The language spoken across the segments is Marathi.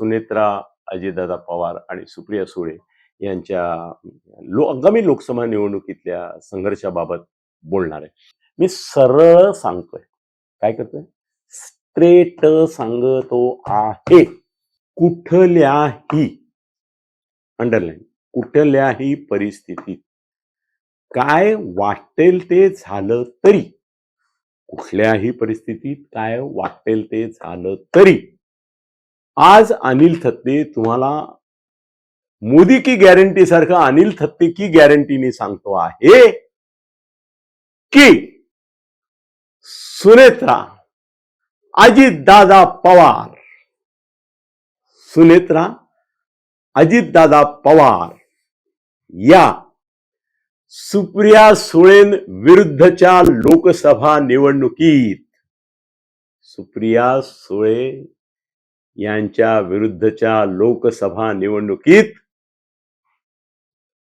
सुनेत्रा अजितदादा पवार आणि सुप्रिया सुळे यांच्या लो आगामी लोकसभा निवडणुकीतल्या संघर्षाबाबत बोलणार आहे. मी सरळ सांगतोय. काय करतोय? स्ट्रेट सांगतो आहे. कुठल्याही अंडरलाईन कुठल्याही परिस्थितीत काय वाटेल ते झालं तरी कुठल्याही परिस्थितीत काय वाटेल ते झालं तरी आज अनिल थत्ते तुम्हाला मोदी की गॅरंटी सारखं अनिल थत्ते की गॅरंटीने सांगतो आहे की सुनेत्रा अजितदादा पवार सुनेत्रा अजितदादा पवार या सुप्रिया सुळेन विरुद्धच्या लोकसभा निवडणुकीत सुप्रिया सुळे यांच्या विरुद्धच्या लोकसभा निवडणुकीत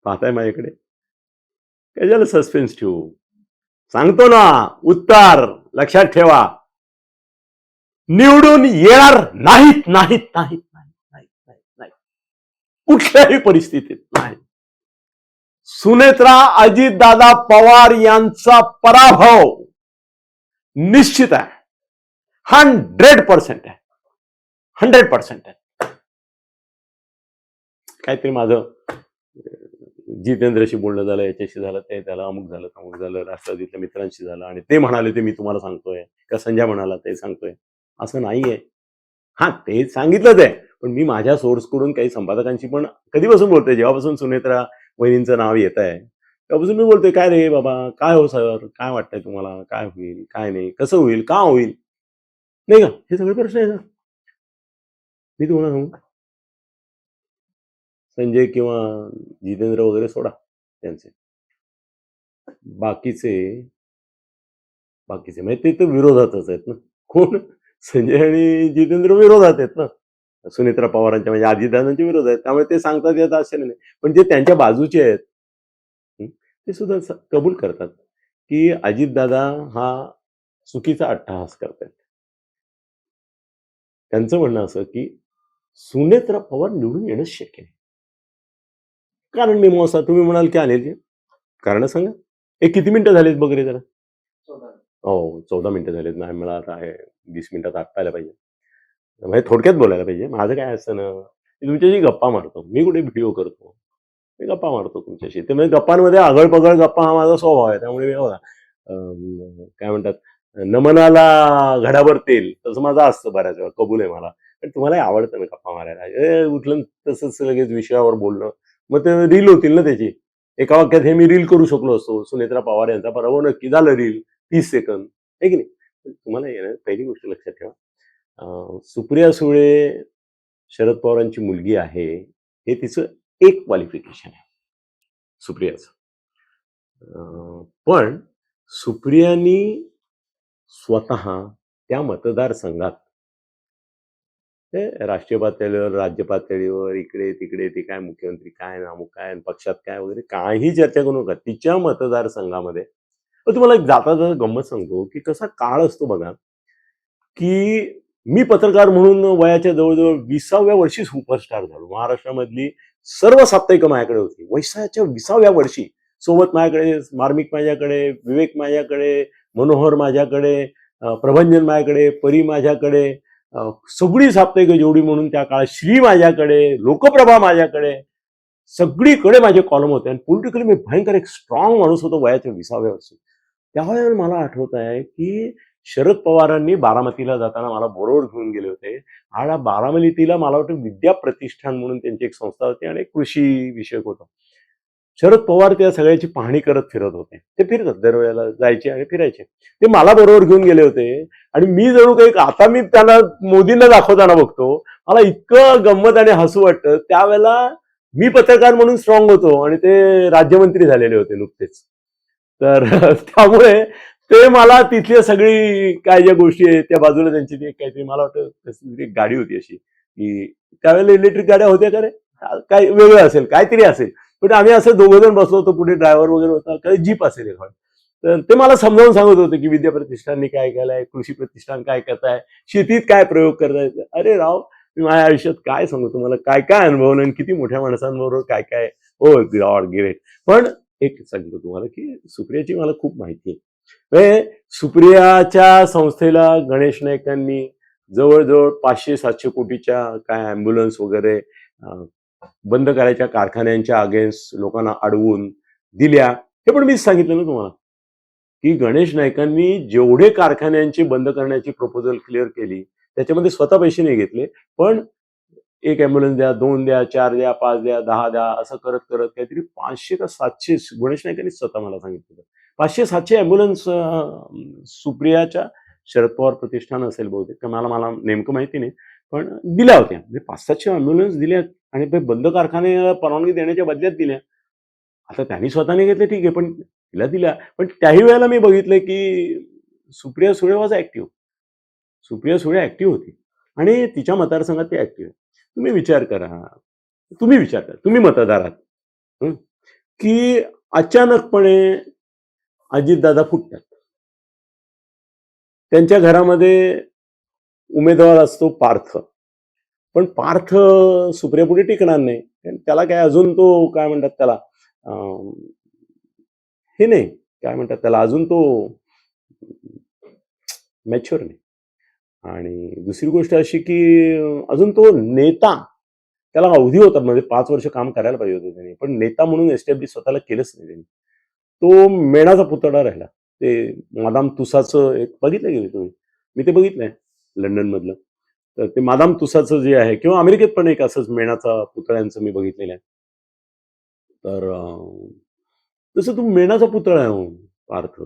पाहताय माझ्याकडे कशाला सस्पेन्स ठेवू? सांगतो ना उत्तर लक्षात ठेवा. निवडून येणार नाहीत नाहीत नाहीत नाहीत कुठल्याही परिस्थितीत नाही. सुनेत्रा अजितदादा पवार यांचा पराभव निश्चित आहे. हंड्रेड पर्सेंट आहे. हंड्रेड पर्सेंट आहे. काहीतरी माझं जितेंद्रशी बोलणं झालं याच्याशी झालं ते त्याला अमुक झालं तमुक झालं राष्ट्रवादीतल्या मित्रांशी झालं आणि ते म्हणाले ते मी तुम्हाला सांगतोय का संजय म्हणाला ते सांगतोय. असं नाहीये. हा ते सांगितलंच आहे पण मी माझ्या सोर्सकडून काही संपादकांशी पण कधीपासून बोलतोय जेव्हापासून सुनेत्रा वहिनींचं नाव येत आहे तेव्हापासून मी बोलतोय काय रे बाबा काय हो सर? काय वाटतंय तुम्हाला? काय होईल? काय नाही? कसं होईल? का होईल? नाही का? हे सगळे प्रश्न आहे ना. मी तुम्हाला सांगू. संजय किंवा जितेंद्र वगैरे सोडा त्यांचे. बाकीचे बाकीचे म्हणजे ते तर विरोधातच आहेत ना. कोण? संजय आणि जितेंद्र विरोधात आहेत ना. सुनेत्रा पवारांच्या म्हणजे अजितदादांच्या विरोध आहेत. त्यामुळे ते सांगतात येत असे नाही. पण जे त्यांच्या बाजूचे आहेत ते सुद्धा कबूल करतात की अजितदादा हा चुकीचा अट्टहास करतायत. त्यांचं म्हणणं असं की सुनेत्रा पवार निवडून येणंच शक्य नाही. कारण मीमांसा तुम्ही म्हणाल की अनिलजी कारण सांगा. हे किती मिनिटं झालीत बघ रे जरा? हो चौदा मिनिटं झालीत. नाही मला आता आहे. वीस मिनिटात आटायला पाहिजे. म्हणजे थोडक्यात बोलायला पाहिजे. माझं काय असतं ना तुमच्याशी गप्पा मारतो. मी कुठे व्हिडिओ करतो? मी गप्पा मारतो तुमच्याशी. ते म्हणजे गप्पांमध्ये आगळ पगळ गप्पा हा माझा स्वभाव आहे. त्यामुळे मी काय म्हणतात नमनाला घडाभर तेल. तसं माझं असतं बऱ्याच वेळा. कबूल आहे मला. पण तुम्हालाही आवडतं ना गप्पा मारायला. उठलं तसंच लगेच विषयावर बोलणं. मग ते रील होतील ना त्याची. एका वाक्यात हे मी रील करू शकलो असतो. सुनेत्रा पवार यांचा. पराभव नक्की झालं रील तीस सेकंद आहे की नाही? तुम्हाला हे ना पहिली गोष्ट लक्षात ठेवा. सुप्रिया सुळे शरद पवारांची मुलगी आहे. हे तिचं एक क्वालिफिकेशन आहे. सुप्रियाचं. पण सुप्रियानी स्वतः त्या मतदारसंघात ते राष्ट्रीय पातळीवर राज्य पातळीवर इकडे तिकडे ते काय मुख्यमंत्री काय नामुक काय पक्षात काय वगैरे काही चर्चा करू नका. तिच्या मतदारसंघामध्ये तुम्हाला एक जाता जाता गंमत सांगतो की कसा काळ असतो बघा की मी पत्रकार म्हणून वयाच्या जवळजवळ विसाव्या वर्षी सुपरस्टार झालो. महाराष्ट्रामधली सर्व साप्ताहिकं माझ्याकडे होती. वैशाच्या विसाव्या वर्षी सोबत माझ्याकडे मार्मिक माझ्याकडे विवेक माझ्याकडे मनोहर माझ्याकडे प्रभंजन माझ्याकडे परी माझ्याकडे सगळी साप्ताहिक जेवढी म्हणून त्या काळात श्री माझ्याकडे लोकप्रभा माझ्याकडे सगळीकडे माझे कॉलम होते. आणि पॉलिटिकली मी भयंकर एक स्ट्रॉंग माणूस होतो वयाच्या विसाव्या वर्षी. त्यावेळेला मला आठवत आहे की शरद पवारांनी बारामतीला जाताना मला बरोबर घेऊन गेले होते. आणि बारामतीला मला वाटतं विद्या प्रतिष्ठान म्हणून त्यांची एक संस्था होती आणि कृषी विषयक होतं. शरद पवार त्या सगळ्याची पाहणी करत फिरत होते. ते फिरतात दरवेळेला जायचे आणि फिरायचे. ते मला बरोबर घेऊन गेले होते. आणि मी जणू काही आता मी त्यांना मोदींना दाखवताना बघतो मला इतकं गंमत आणि हसू वाटतं. त्यावेळेला मी पत्रकार म्हणून स्ट्रॉंग होतो आणि ते राज्यमंत्री झालेले होते नुकतेच. तर त्यामुळे ते मला तिथली सगळी काय ज्या गोष्टी आहेत त्या बाजूला त्यांची ती एक काहीतरी मला वाटतं एक गाडी होती अशी. की त्यावेळेला इलेक्ट्रिक गाड्या होत्या का रे? काय वेगळं असेल काहीतरी असेल. पण आम्ही असं दोघं जण बसलो होतो पुढे ड्रायव्हर वगैरे होता काही जीप असेल एखादं. तर ते मला समजावून सांगत होते की विद्या प्रतिष्ठाननी काय केलंय कृषी प्रतिष्ठान काय करताय शेतीत काय प्रयोग करताय? अरे राव मी माझ्या आयुष्यात काय सांगू तुम्हाला? काय काय अनुभवलं आणि किती मोठ्या माणसांबरोबर काय काय? हो गॉड ग्रेट. पण एक सांगतो तुम्हाला की सुप्रियाची मला खूप माहिती आहे. म्हणजे सुप्रियाच्या संस्थेला गणेश नाईकांनी जवळजवळ पाचशे सातशे कोटीच्या काय अँब्युलन्स वगैरे बंद करायच्या कारखान्यांच्या अगेन्स्ट लोकांना अडवून दिल्या. हे पण मीच सांगितलं ना तुम्हाला. की गणेश नाईकांनी जेवढे कारखान्यांची बंद करण्याची प्रपोजल क्लिअर केली त्याच्यामध्ये स्वतः पैसे नाही घेतले पण एक अँब्युलन्स द्या दोन द्या चार द्या पाच द्या दहा द्या असं करत करत काहीतरी पाचशे का सातशे गणेश नाईकांनी स्वतः मला सांगितलं. पाचशे सातशे अँब्युलन्स सुप्रियाच्या शरद पवार प्रतिष्ठान असेल बहुतेक तर मला मला नेमकं माहिती नाही पण दिल्या होत्या. म्हणजे पाच सातशे अँब्युलन्स दिल्या आणि ते बंद कारखाने परवानगी देण्याच्या बदल्यात दिल्या. आता त्यांनी स्वतःने घेतले ठीक आहे पण तिला दिल्या. पण त्याही वेळेला मी बघितलं की Supriya Sule was active Supriya Sule active होती. आणि तिच्या मतदारसंघात ती ऍक्टिव्ह आहे तुम्ही विचार करा. तुम्ही विचार करा. तुम्ही मतदार आहात की अचानकपणे अजितदादा फुटतात. त्यांच्या घरामध्ये उमेदवार असतो पार्थ. पण पार्थ सुप्रियापुढे टिकणार नाही. त्याला काय अजून तो काय म्हणतात त्याला अं, हे नाही. काय म्हणतात त्याला? अजून तो मॅच्युअर नाही. आणि दुसरी गोष्ट अशी की अजून तो नेता त्याला अवधी होता म्हणजे पाच वर्ष काम करायला पाहिजे होते त्याने. पण नेता म्हणून एस्टॅब्लिश स्वतःला केलंच नाही त्यांनी. तो मेणाचा पुतळा राहिला. ते मादाम तुसाचं एक बघितलं गेले तुम्ही? मी ते बघितलंय लंडन मधलं तर ते मादाम तुसाचं जे आहे किंवा अमेरिकेत पण एक असंच मेणाचा पुतळ्यांचं मी बघितलेलं आहे. तर तसं तू मेणाचा पुतळा आहे हो, पार्थ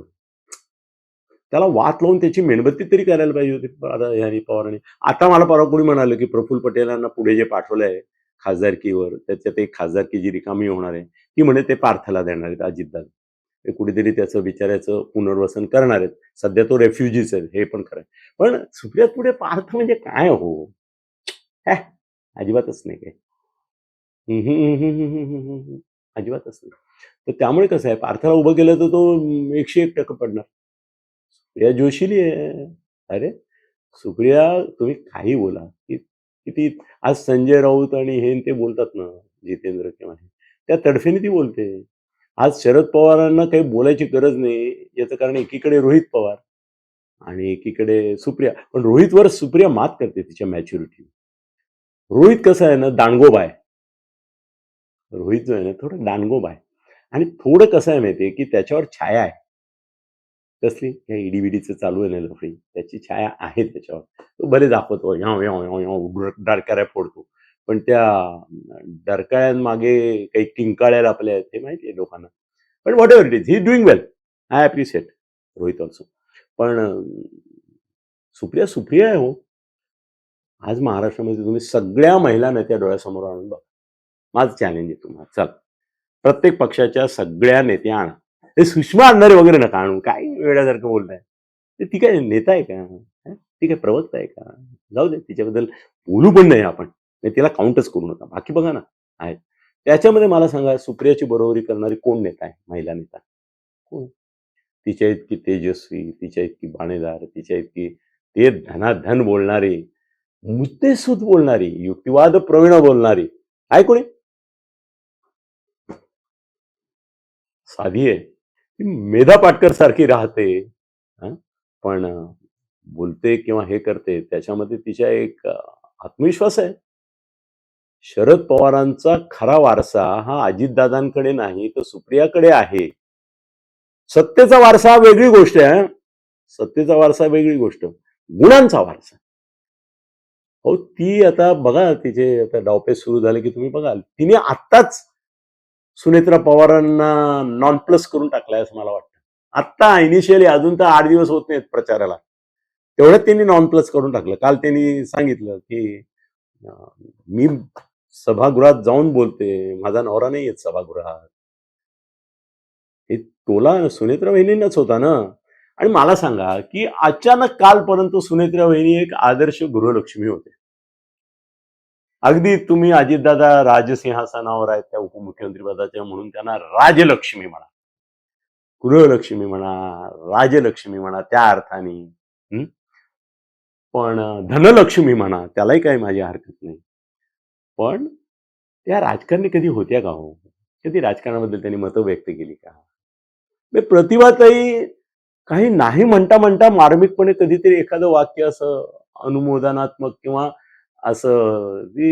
त्याला वात लावून त्याची मेणबत्ती तरी करायला पाहिजे होती आता ह्यानी पवारांनी आता मला परवा कोणी म्हणालं की प्रफुल्ल पटेलांना पुढे जे पाठवलं आहे खासदारकीवर त्याच्यात एक खासदारकी जी रिकामी होणार आहे ती म्हणे ते पार्थला देणार आहेत अजितदादा ते कुठेतरी त्याचं विचारायचं पुनर्वसन करणार आहेत सध्या तो रेफ्युजीच आहे हे पण खरं आहे. पण सुप्रियात पुढे पार्थ म्हणजे काय हो अजिबातच नाही काय अजिबातच नाही तर त्यामुळे कसं आहे पार्थाला उभं केलं तर तो एकशे एक टक्के पडणार. सुप्रिया जोशीली आहे. अरे सुप्रिया तुम्ही काही बोला. किती आज संजय राऊत आणि हे ते बोलतात ना जितेंद्र किंवा हे त्या तडफेने ती बोलते. आज शरद पवारांना काही बोलायची गरज नाही याचं कारण एकीकडे रोहित पवार आणि एकीकडे सुप्रिया. पण रोहितवर सुप्रिया मात करते तिच्या मॅच्युरिटी रोहित कसं आहे ना दांडगोबा आहे. रोहित जो आहे ना थोडं दांडगोबा आहे. आणि थोडं कसं आहे माहितीये की त्याच्यावर छाया आहे. कसली? या ईडीबीडीचं चालू आहे ना लफडी त्याची छाया आहे त्याच्यावर. तो बरे दाखवतो. याव याव याव डरकाऱ्या फोडतो. पण त्या डरकाळ्यांमागे काही किंकाळ्या आपल्या आहेत हे माहिती आहे लोकांना. पण whatever it is he doing well I appreciate Rohit also पण सुप्रिया सुप्रिया आहे हो. आज महाराष्ट्रामध्ये तुम्ही सगळ्या महिला नेत्या डोळ्यासमोर आणून बघा. माझं चॅलेंज आहे तुम्हाला. चल. प्रत्येक पक्षाच्या सगळ्या नेत्या आणा. ते सुषमा आणणारे वगैरे नका आणू. काय वेळासारखं बोलताय. ते ती काय नेता आहे का? ती काय प्रवक्ता आहे का? जाऊ दे तिच्याबद्दल बोलू पण नाही आपण. तिला काउंटच करू नका. बाकी बघा ना. आहेत. त्याच्यामध्ये मला सांगा सुप्रियाची बरोबरी करणारी कोण नेता आहे? महिला नेता. कोण? तिच्या इतकी तेजस्वी तिच्या इतकी बाणेदार तिच्या इतकी ते धनाधन बोलणारी मुद्देसूद बोलणारी युक्तिवाद प्रवीण बोलणारी. आहे कोणी? साधी आहे. ती मेधा पाटकर सारखी राहते. पण बोलते किंवा हे करते त्याच्यामध्ये तिच्या एक आत्मविश्वास आहे. शरद पवारांचा खरा वारसा हा अजितदादांकडे नाही तर सुप्रियाकडे आहे. सत्तेचा वारसा वेगळी गोष्ट आहे सत्तेचा वारसा वेगळी गोष्ट. गुणांचा वारसा. हो ती आता बघा तिचे आता डावपेच सुरू झाले की तुम्ही बघाल. तिने आत्ताच सुनेत्रा पवारांना नॉन प्लस करून टाकलाय असं मला वाटतं. आत्ता इनिशियली अजून तर आठ दिवस होत नाहीत प्रचाराला. तेवढ्यात त्यांनी नॉन प्लस करून टाकलं. काल त्यांनी सांगितलं की मी सभागृहात जाऊन बोलते. माझा नवरा नाही येत सभागृहात. हे टोला सुनेत्रा वहिनींनाच होता ना? आणि मला सांगा की अचानक कालपर्यंत सुनेत्रा वहिनी एक आदर्श गृहलक्ष्मी होते. अगदी तुम्ही अजितदादा राजसिंहासनावर आहेत त्या उपमुख्यमंत्रीपदाच्या म्हणून त्यांना राजलक्ष्मी म्हणा गृहलक्ष्मी म्हणा राजलक्ष्मी म्हणा त्या अर्थाने पण धनलक्ष्मी म्हणा त्यालाही काही माझी हरकत नाही. पण त्या राजकारणी कधी होत्या का हो? कधी राजकारणाबद्दल त्यांनी मतं व्यक्त केली का? म्हणजे प्रतिभाताई काही नाही म्हणता म्हणता मार्मिकपणे कधीतरी एखादं वाक्य असं अनुमोदनात्मक किंवा असं ती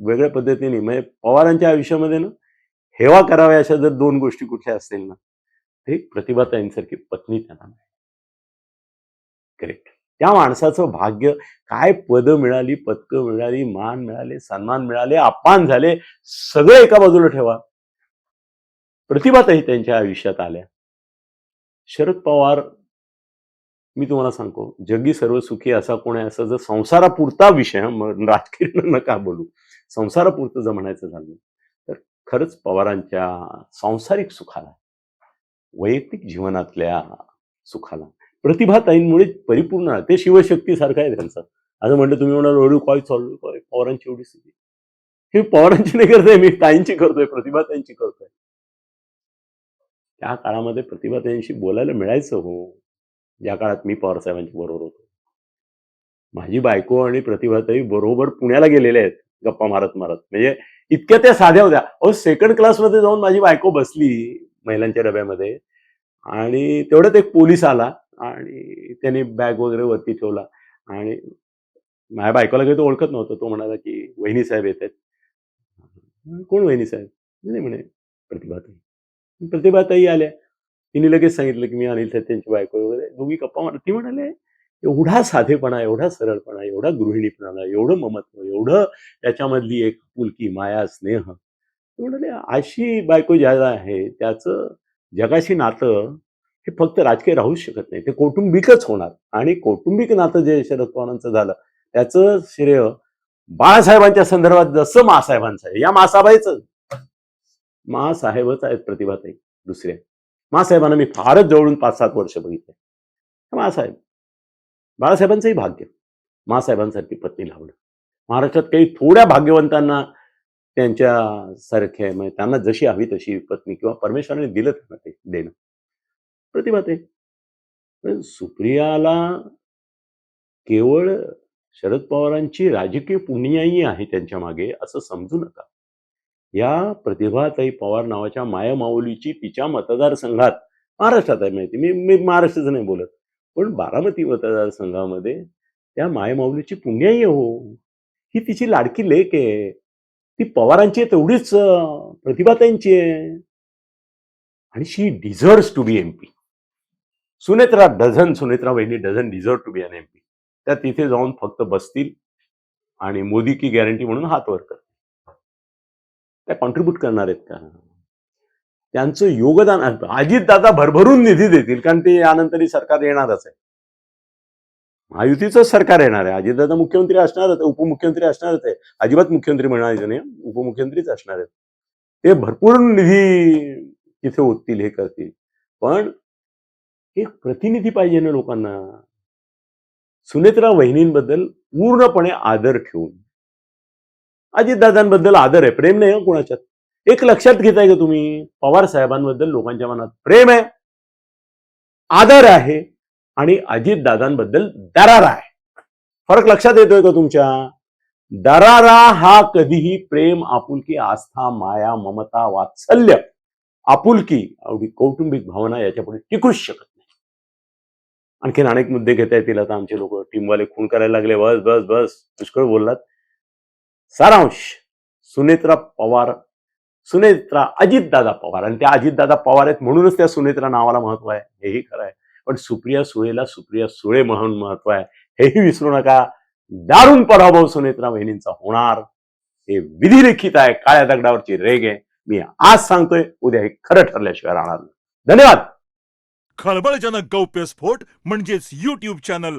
वेगळ्या पद्धतीने म्हणजे पवारांच्या आयुष्यामध्ये ना हेवा कराव्या अशा जर दोन गोष्टी कुठल्या असतील ना ते प्रतिभाताईंसारखी पत्नी त्यांना नाही करेक्ट त्या माणसाचं भाग्य काय पद मिळाली पदकं मिळाली मान मिळाले सन्मान मिळाले अपमान झाले सगळं एका बाजूला ठेवा. प्रतिभाताई त्यांच्या आयुष्यात आल्या. शरद पवार मी तुम्हाला सांगतो जगी सर्व सुखी असा कोण आहे? असं जर संसारापुरता विषय राजकीय नका बोलू. संसारापुरतं जर म्हणायचं झालं तर खरंच पवारांच्या सांसारिक सुखाला वैयक्तिक जीवनातल्या सुखाला प्रतिभाताईंमुळे परिपूर्ण ते शिवशक्तीसारखं आहे त्यांचं. असं म्हटलं तुम्ही म्हणाल एवढी काय चालू काय पवारांची एवढी स्थिती? हे पवारांची नाही करतोय मी ताईंची करतोय प्रतिभाताईंची करतोय. त्या काळामध्ये प्रतिभाताईंशी बोलायला मिळायचं हो. ज्या काळात मी पवार साहेबांच्या बरोबर होतो. माझी बायको आणि प्रतिभाताई बरोबर पुण्याला गेलेले आहेत गप्पा मारत मारत. म्हणजे इतक्या त्या साध्या होत्या. अहो सेकंड क्लासमध्ये जाऊन माझी बायको बसली महिलांच्या डब्यामध्ये आणि तेवढ्यात एक पोलीस आला आणि त्याने बॅग वगैरे वरती ठेवला आणि माझ्या बायकोला काही तो ओळखत नव्हतं. तो म्हणाला की वहिनी साहेब येत आहेत. कोण वहिनी साहेब? नाही म्हणे प्रतिभाताई. प्रतिभाताई आल्या. तिने लगेच सांगितलं की मी अनिल साहेब त्यांची बायको वगैरे. दोघी गप्पा मारत. ती म्हणाले एवढा साधेपणा एवढा सरळपणा एवढा गृहिणीपणा एवढं ममत्व एवढं त्याच्यामधली एक पुलकी माया स्नेह. ती म्हणाले अशी बायको ज्याला आहे त्याचं जगाशी नातं हे फक्त राजकीय राहूच शकत नाही. ते कौटुंबिकच होणार. आणि कौटुंबिक नातं जे शरद पवारांचं झालं त्याचं श्रेय बाळासाहेबांच्या संदर्भात जसं मासाहेबांचं आहे. या मासाबाईचं. मासाहेबच आहेत प्रतिभाताई दुसऱ्या मासाहेबांना मी फारच जवळून पाच सात वर्ष बघितले. मासाहेब बाळासाहेबांचंही भाग्य. मासाहेबांसारखी पत्नी लावणं. महाराष्ट्रात काही थोड्या भाग्यवंतांना त्यांच्या सारखे म्हणजे त्यांना जशी हवी तशी पत्नी किंवा परमेश्वराने दिलं त्यांना ते देणं. प्रतिभा ते. पण सुप्रियाला केवळ शरद पवारांची राजकीय पुण्याई आहे त्यांच्या मागे असं समजू नका. या प्रतिभाताई पवार नावाच्या मायामाऊलीची तिच्या मतदारसंघात महाराष्ट्रात आहे माहिती मी मी महाराष्ट्राचं नाही बोलत पण बारामती मतदारसंघामध्ये त्या मायमाऊलीची पुण्याई आहे हो. ही तिची लाडकी लेक आहे. ती पवारांची आहे तेवढीच प्रतिभाताईंची आहे. आणि she deserves to be MP Sunetra dozen Sunetra वहिनी dozen deserve to be an MP त्या तिथे जाऊन फक्त बसतील आणि मोदी की गॅरंटी म्हणून हात वर करतील. त्या कॉन्ट्रीब्यूट करणार आहेत का? त्यांचं योगदान अजितदादा भरभरून निधी देतील कारण ते यानंतरही सरकार येणारच आहे. महायुतीचं सरकार येणार आहे. अजितदादा मुख्यमंत्री असणारच आहे उपमुख्यमंत्री असणारच आहे. अजिबात मुख्यमंत्री म्हणायचं नाही. उपमुख्यमंत्रीच असणार आहेत. ते भरपूर निधी तिथे ओततील हे करतील. पण एक प्रतिनिधी पाहिजे ना लोकांना. सुनेत्रा वहिनींबद्दल पूर्णपणे आदर ठेवून. अजितदादांबद्दल आदर आहे. प्रेम नाही कोणाच्यात. एक लक्षात घेताय का तुम्ही? पवार साहेबांबद्दल लोकांच्या मनात प्रेम आहे. आदर आहे आणि अजितदादांबद्दल दरारा आहे. फरक लक्षात येतोय का तुमच्या? दरारा हा कधीही प्रेम आपुलकी आस्था माया ममता वात्सल्य आपुलकी अवघी कौटुंबिक भावना याच्यापुढे टिकूच शकत नाही. आणखीन अनेक मुद्दे घेता येतील आता आमचे लोक. टीमवाले खून करायला लागले. बस बस बस. पुष्कळ बोललात. सारांश. सुनेत्रा पवार सुनेत्रा अजितदादा पवार. आणि त्या अजितदादा पवार आहेत म्हणूनच त्या सुनेत्रा नावाला महत्त्व आहे. हेही खरं आहे. पण सुप्रिया सुळेला सुप्रिया सुळे म्हणून महत्त्व आहे. हेही विसरू नका. दारुण पराभव सुनेत्रा वहिनींचा होणार. हे विधिलिखित आहे. काळ्या दगडावरची रेग आहे मी आज सांगतोय उद्या हे खरं ठरल्याशिवाय राहणार नाही. धन्यवाद. खळबळजनक गौप्यस्फोट म्हणजेच युट्यूब चॅनल